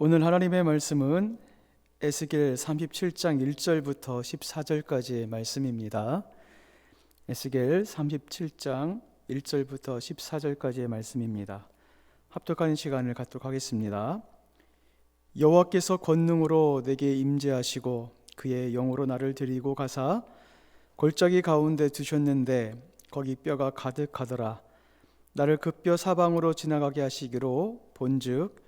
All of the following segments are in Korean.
오늘 하나님의 말씀은 에스겔 37장 1절부터 14절까지의 말씀입니다. 에스겔 37장 1절부터 14절까지의 말씀입니다. 합독하는 시간을 갖도록 하겠습니다. 여호와께서 권능으로 내게 임재하시고 그의 영으로 나를 데리고 가사 골짜기 가운데 두셨는데 거기 뼈가 가득하더라. 나를 그 뼈 사방으로 지나가게 하시기로 본즉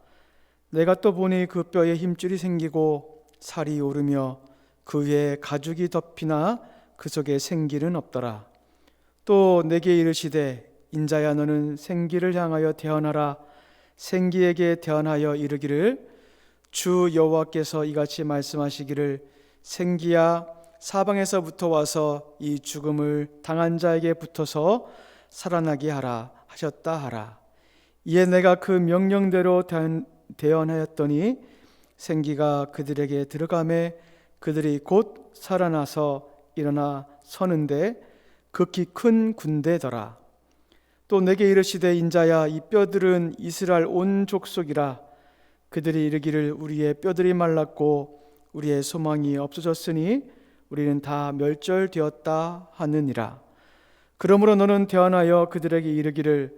내가 또 보니 그 뼈에 힘줄이 생기고 살이 오르며 그 위에 가죽이 덮이나 그 속에 생기는 없더라. 또 내게 이르시되 인자야 너는 생기를 향하여 대언하라. 생기에게 대언하여 이르기를 주 여호와께서 이같이 말씀하시기를 생기야 사방에서부터 와서 이 죽음을 당한 자에게 붙어서 살아나게 하라 하셨다 하라. 이에 내가 그 명령대로 대언하였더니 생기가 그들에게 들어가매 그들이 곧 살아나서 일어나 서는데 극히 큰 군대더라. 또 내게 이르시되 인자야 이 뼈들은 이스라엘 온 족속이라 그들이 이르기를 우리의 뼈들이 말랐고 우리의 소망이 없어졌으니 우리는 다 멸절되었다 하느니라. 그러므로 너는 대언하여 그들에게 이르기를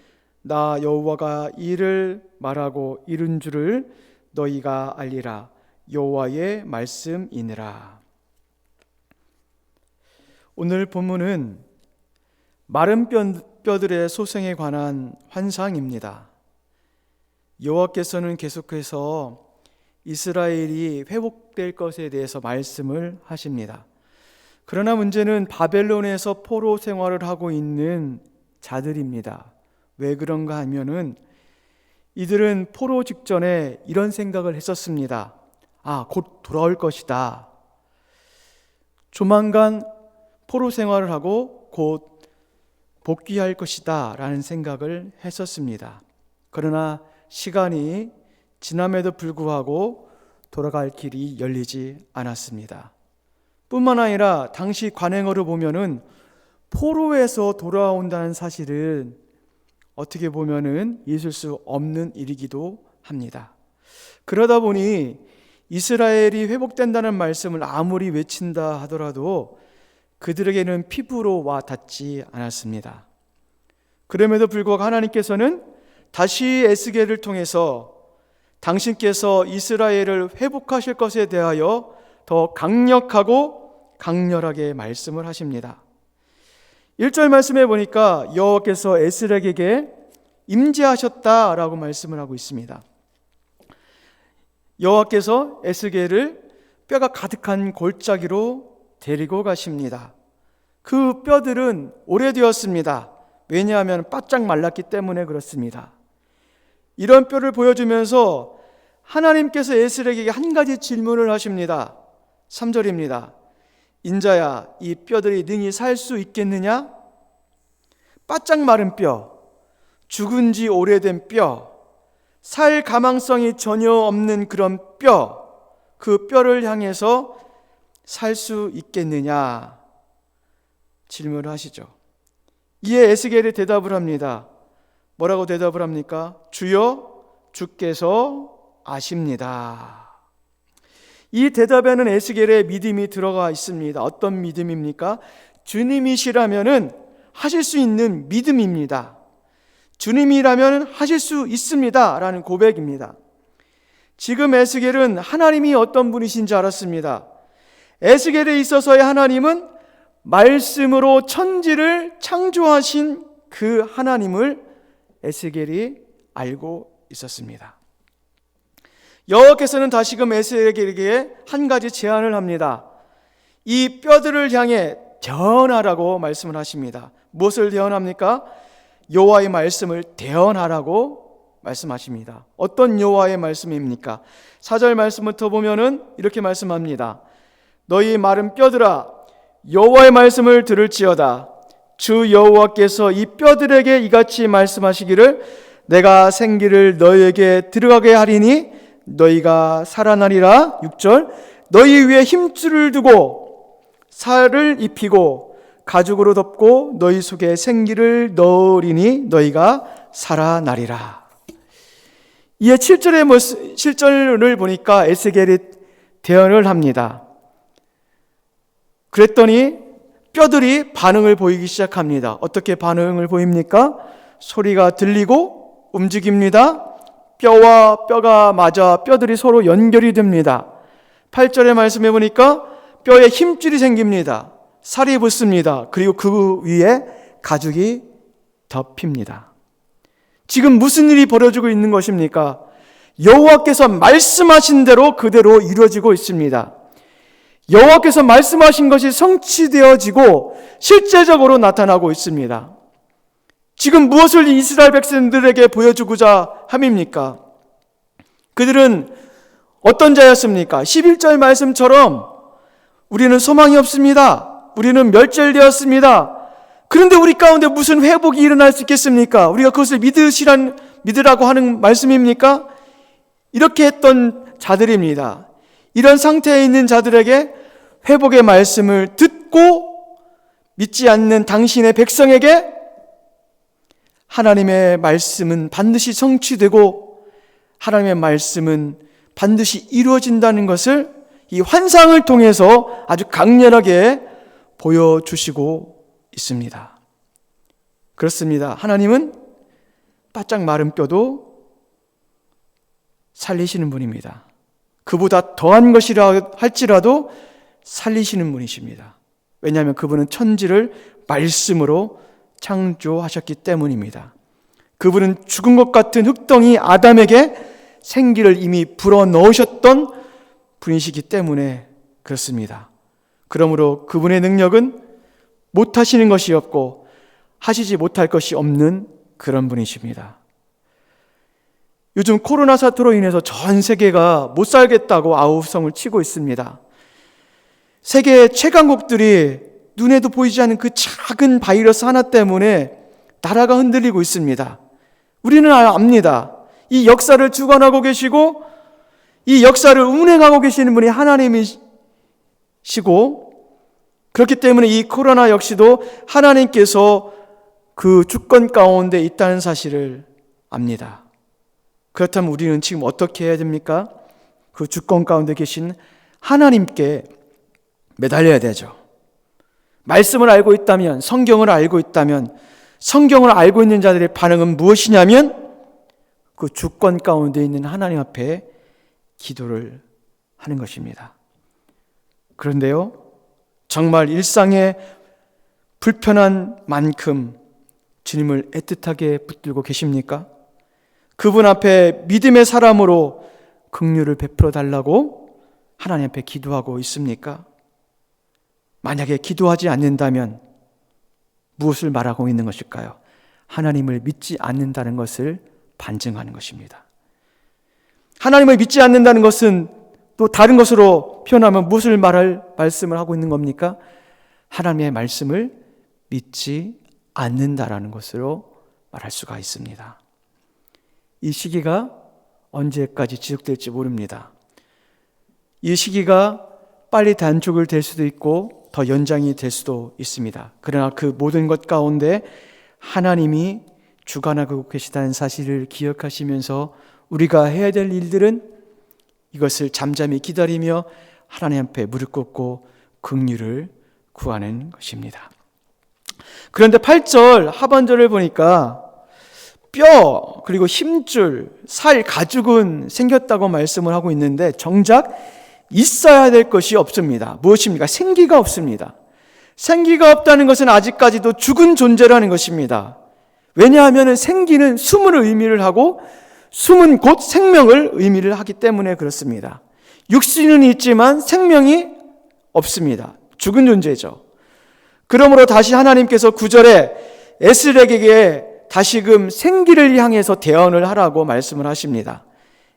나 여호와가 이를 말하고 이룬 줄을 너희가 알리라 여호와의 말씀이니라. 오늘 본문은 마른 뼈들의 소생에 관한 환상입니다. 여호와께서는 계속해서 이스라엘이 회복될 것에 대해서 말씀을 하십니다. 그러나 문제는 바벨론에서 포로 생활을 하고 있는 자들입니다. 왜 그런가 하면은 이들은 포로 직전에 이런 생각을 했었습니다. 아, 곧 돌아올 것이다. 조만간 포로 생활을 하고 곧 복귀할 것이다. 라는 생각을 했었습니다. 그러나 시간이 지남에도 불구하고 돌아갈 길이 열리지 않았습니다. 뿐만 아니라 당시 관행어를 보면은 포로에서 돌아온다는 사실은 어떻게 보면은 있을 수 없는 일이기도 합니다. 그러다 보니 이스라엘이 회복된다는 말씀을 아무리 외친다 하더라도 그들에게는 피부로 와 닿지 않았습니다. 그럼에도 불구하고 하나님께서는 다시 에스겔을 통해서 당신께서 이스라엘을 회복하실 것에 대하여 더 강력하고 강렬하게 말씀을 하십니다. 1절 말씀에 보니까 여호와께서 에스렉에게 임재하셨다라고 말씀을 하고 있습니다. 여호와께서 에스겔을 뼈가 가득한 골짜기로 데리고 가십니다. 그 뼈들은 오래되었습니다. 왜냐하면 바짝 말랐기 때문에 그렇습니다. 이런 뼈를 보여주면서 하나님께서 에스렉에게 한 가지 질문을 하십니다. 3절입니다. 인자야, 이 뼈들이 능히 살 수 있겠느냐? 바짝 마른 뼈, 죽은 지 오래된 뼈, 살 가망성이 전혀 없는 그런 뼈, 그 뼈를 향해서 살 수 있겠느냐 질문을 하시죠. 이에 에스겔이 대답을 합니다. 뭐라고 대답을 합니까? 주여 주께서 아십니다. 이 대답에는 에스겔의 믿음이 들어가 있습니다. 어떤 믿음입니까? 주님이시라면은 하실 수 있는 믿음입니다. 주님이라면 하실 수 있습니다. 라는 고백입니다. 지금 에스겔은 하나님이 어떤 분이신 줄 알았습니다. 에스겔에 있어서의 하나님은 말씀으로 천지를 창조하신 그 하나님을 에스겔이 알고 있었습니다. 여호와께서는 다시금 에스겔에게 한 가지 제안을 합니다. 이 뼈들을 향해 대언하라고 말씀을 하십니다. 무엇을 대언합니까? 여호와의 말씀을 대언하라고 말씀하십니다. 어떤 여호와의 말씀입니까? 4절 말씀부터 보면은 이렇게 말씀합니다. 너희 마른 뼈들아 여호와의 말씀을 들을지어다. 주 여호와께서 이 뼈들에게 이같이 말씀하시기를 내가 생기를 너희에게 들어가게 하리니 너희가 살아나리라. 6절 너희 위에 힘줄을 두고 살을 입히고 가죽으로 덮고 너희 속에 생기를 넣으리니 너희가 살아나리라. 이에 7절의 모습, 7절을 보니까 에스겔이 대언을 합니다. 그랬더니 뼈들이 반응을 보이기 시작합니다. 어떻게 반응을 보입니까? 소리가 들리고 움직입니다. 뼈와 뼈가 맞아 뼈들이 서로 연결이 됩니다. 8절의 말씀해 보니까 뼈에 힘줄이 생깁니다. 살이 붙습니다. 그리고 그 위에 가죽이 덮입니다. 지금 무슨 일이 벌어지고 있는 것입니까? 여호와께서 말씀하신 대로 그대로 이루어지고 있습니다. 여호와께서 말씀하신 것이 성취되어지고 실제적으로 나타나고 있습니다. 지금 무엇을 이스라엘 백성들에게 보여주고자 함입니까? 그들은 어떤 자였습니까? 11절 말씀처럼 우리는 소망이 없습니다. 우리는 멸절되었습니다. 그런데 우리 가운데 무슨 회복이 일어날 수 있겠습니까? 우리가 그것을 믿으시란, 믿으라고 하는 말씀입니까? 이렇게 했던 자들입니다. 이런 상태에 있는 자들에게 회복의 말씀을 듣고 믿지 않는 당신의 백성에게 하나님의 말씀은 반드시 성취되고 하나님의 말씀은 반드시 이루어진다는 것을 이 환상을 통해서 아주 강렬하게 보여주시고 있습니다. 그렇습니다. 하나님은 바짝 마른 뼈도 살리시는 분입니다. 그보다 더한 것이라 할지라도 살리시는 분이십니다. 왜냐하면 그분은 천지를 말씀으로 창조하셨기 때문입니다. 그분은 죽은 것 같은 흙덩이 아담에게 생기를 이미 불어 넣으셨던 분이시기 때문에 그렇습니다. 그러므로 그분의 능력은 못하시는 것이 없고 하시지 못할 것이 없는 그런 분이십니다. 요즘 코로나 사태로 인해서 전 세계가 못 살겠다고 아우성을 치고 있습니다. 세계 최강국들이 눈에도 보이지 않는 그 작은 바이러스 하나 때문에 나라가 흔들리고 있습니다. 우리는 압니다. 이 역사를 주관하고 계시고 이 역사를 운행하고 계시는 분이 하나님이 시고 그렇기 때문에 이 코로나 역시도 하나님께서 그 주권 가운데 있다는 사실을 압니다. 그렇다면 우리는 지금 어떻게 해야 됩니까? 그 주권 가운데 계신 하나님께 매달려야 되죠. 말씀을 알고 있다면, 성경을 알고 있다면, 성경을 알고 있는 자들의 반응은 무엇이냐면, 그 주권 가운데 있는 하나님 앞에 기도를 하는 것입니다. 그런데요, 정말 일상에 불편한 만큼 주님을 애틋하게 붙들고 계십니까? 그분 앞에 믿음의 사람으로 긍휼을 베풀어 달라고 하나님 앞에 기도하고 있습니까? 만약에 기도하지 않는다면 무엇을 말하고 있는 것일까요? 하나님을 믿지 않는다는 것을 반증하는 것입니다. 하나님을 믿지 않는다는 것은 또 다른 것으로 표현하면 무엇을 말할 말씀을 하고 있는 겁니까? 하나님의 말씀을 믿지 않는다라는 것으로 말할 수가 있습니다. 이 시기가 언제까지 지속될지 모릅니다. 이 시기가 빨리 단축을 될 수도 있고 더 연장이 될 수도 있습니다. 그러나 그 모든 것 가운데 하나님이 주관하고 계시다는 사실을 기억하시면서 우리가 해야 될 일들은 이것을 잠잠히 기다리며 하나님 앞에 무릎 꿇고 긍휼을 구하는 것입니다. 그런데 8절 하반절을 보니까 뼈 그리고 힘줄 살 가죽은 생겼다고 말씀을 하고 있는데 정작 있어야 될 것이 없습니다. 무엇입니까? 생기가 없습니다. 생기가 없다는 것은 아직까지도 죽은 존재라는 것입니다. 왜냐하면 생기는 숨을 의미를 하고 숨은 곧 생명을 의미를 하기 때문에 그렇습니다. 육신은 있지만 생명이 없습니다. 죽은 존재죠. 그러므로 다시 하나님께서 구절에 에스렉에게 다시금 생기를 향해서 대언을 하라고 말씀을 하십니다.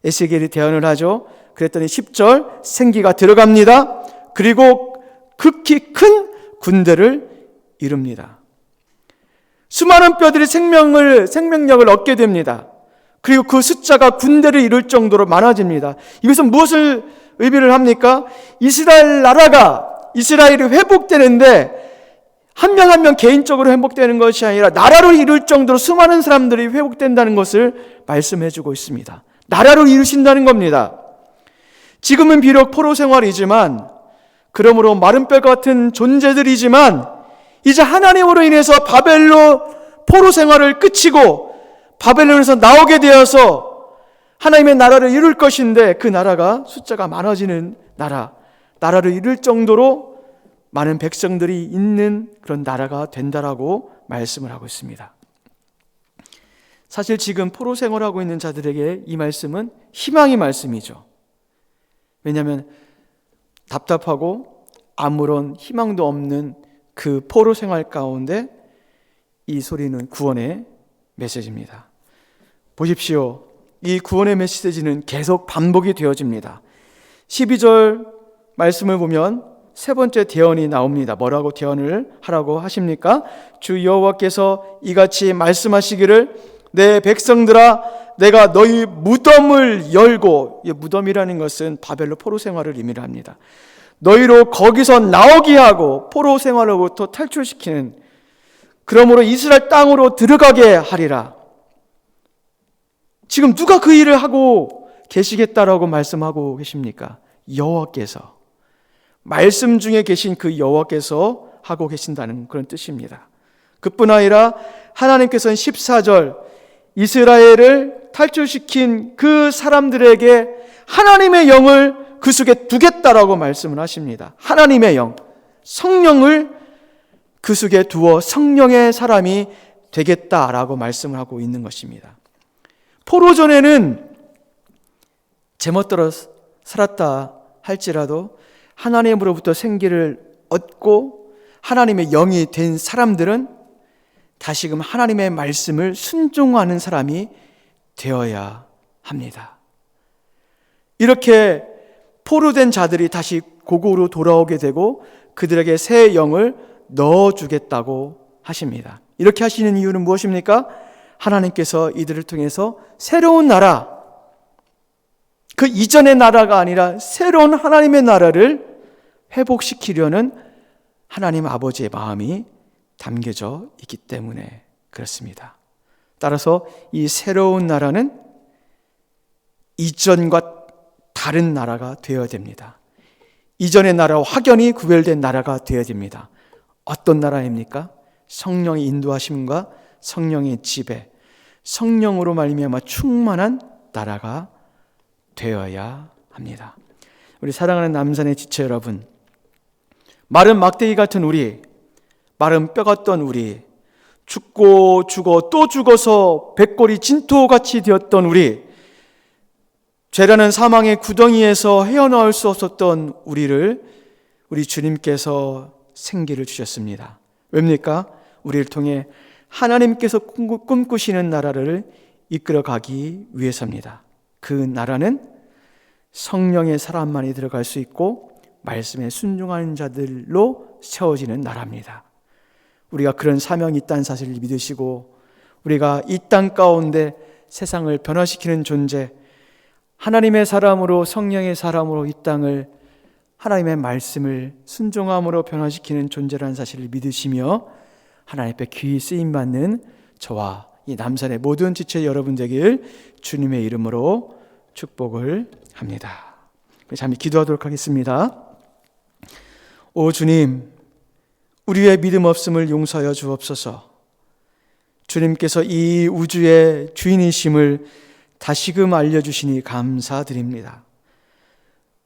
에스겔이 대언을 하죠. 그랬더니 10절 생기가 들어갑니다. 그리고 극히 큰 군대를 이룹니다. 수많은 뼈들이 생명을 생명력을 얻게 됩니다. 그리고 그 숫자가 군대를 이룰 정도로 많아집니다. 이것은 무엇을 의미를 합니까? 이스라엘 나라가 이스라엘이 회복되는데 한 명 한 명 개인적으로 회복되는 것이 아니라 나라로 이룰 정도로 수많은 사람들이 회복된다는 것을 말씀해 주고 있습니다. 나라로 이루신다는 겁니다. 지금은 비록 포로 생활이지만 그러므로 마른 뼈 같은 존재들이지만 이제 하나님으로 인해서 바벨로 포로 생활을 끝이고 바벨론에서 나오게 되어서 하나님의 나라를 이룰 것인데 그 나라가 숫자가 많아지는 나라, 나라를 이룰 정도로 많은 백성들이 있는 그런 나라가 된다라고 말씀을 하고 있습니다. 사실 지금 포로 생활하고 있는 자들에게 이 말씀은 희망의 말씀이죠. 왜냐하면 답답하고 아무런 희망도 없는 그 포로 생활 가운데 이 소리는 구원의 메시지입니다. 보십시오. 이 구원의 메시지는 계속 반복이 되어집니다. 12절 말씀을 보면 세 번째 대언이 나옵니다. 뭐라고 대언을 하라고 하십니까? 주 여호와께서 이같이 말씀하시기를 내 백성들아 내가 너희 무덤을 열고 이 무덤이라는 것은 바벨로 포로 생활을 의미를 합니다. 너희로 거기서 나오게 하고 포로 생활로부터 탈출시키는 그러므로 이스라엘 땅으로 들어가게 하리라. 지금 누가 그 일을 하고 계시겠다라고 말씀하고 계십니까? 여호와께서 말씀 중에 계신 그 여호와께서 하고 계신다는 그런 뜻입니다. 그뿐 아니라 하나님께서는 14절 이스라엘을 탈출시킨 그 사람들에게 하나님의 영을 그 속에 두겠다라고 말씀을 하십니다. 하나님의 영, 성령을 그 속에 두어 성령의 사람이 되겠다라고 말씀을 하고 있는 것입니다. 포로전에는 제멋대로 살았다 할지라도 하나님으로부터 생기를 얻고 하나님의 영이 된 사람들은 다시금 하나님의 말씀을 순종하는 사람이 되어야 합니다. 이렇게 포로된 자들이 다시 고국으로 돌아오게 되고 그들에게 새 영을 넣어주겠다고 하십니다. 이렇게 하시는 이유는 무엇입니까? 하나님께서 이들을 통해서 새로운 나라, 그 이전의 나라가 아니라 새로운 하나님의 나라를 회복시키려는 하나님 아버지의 마음이 담겨져 있기 때문에 그렇습니다. 따라서 이 새로운 나라는 이전과 다른 나라가 되어야 됩니다. 이전의 나라와 확연히 구별된 나라가 되어야 됩니다. 어떤 나라입니까? 성령의 인도하심과 성령의 지배, 성령으로 말미암아 충만한 나라가 되어야 합니다. 우리 사랑하는 남산의 지체 여러분, 마른 막대기 같은 우리, 마른 뼈 같던 우리, 죽고 죽어 또 죽어서 백골이 진토같이 되었던 우리, 죄라는 사망의 구덩이에서 헤어나올 수 없었던 우리를 우리 주님께서 생기를 주셨습니다. 왜입니까? 우리를 통해 하나님께서 꿈꾸시는 나라를 이끌어 가기 위해서입니다. 그 나라는 성령의 사람만이 들어갈 수 있고 말씀에 순종하는 자들로 세워지는 나라입니다. 우리가 그런 사명이 있다는 사실을 믿으시고 우리가 이 땅 가운데 세상을 변화시키는 존재 하나님의 사람으로 성령의 사람으로 이 땅을 하나님의 말씀을 순종함으로 변화시키는 존재라는 사실을 믿으시며 하나님 앞에 귀히 쓰임 받는 저와 이 남산의 모든 지체 여러분 되길 주님의 이름으로 축복을 합니다. 잠시 기도하도록 하겠습니다. 오 주님, 우리의 믿음 없음을 용서하여 주옵소서. 주님께서 이 우주의 주인이심을 다시금 알려주시니 감사드립니다.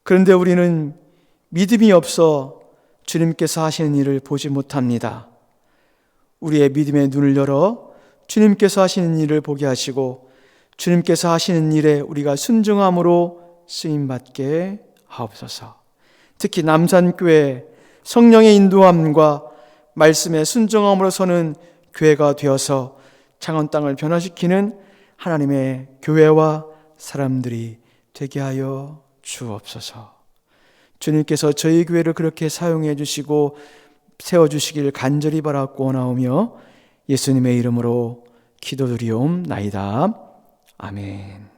그런데 우리는 믿음이 없어 주님께서 하시는 일을 보지 못합니다. 우리의 믿음의 눈을 열어 주님께서 하시는 일을 보게 하시고 주님께서 하시는 일에 우리가 순종함으로 쓰임 받게 하옵소서. 특히 남산교회 성령의 인도함과 말씀에 순종함으로서는 교회가 되어서 창원 땅을 변화시키는 하나님의 교회와 사람들이 되게 하여 주옵소서. 주님께서 저희 교회를 그렇게 사용해 주시고 세워 주시길 간절히 바라 고 원하오며 예수님의 이름으로 기도드리옵나이다. 아멘.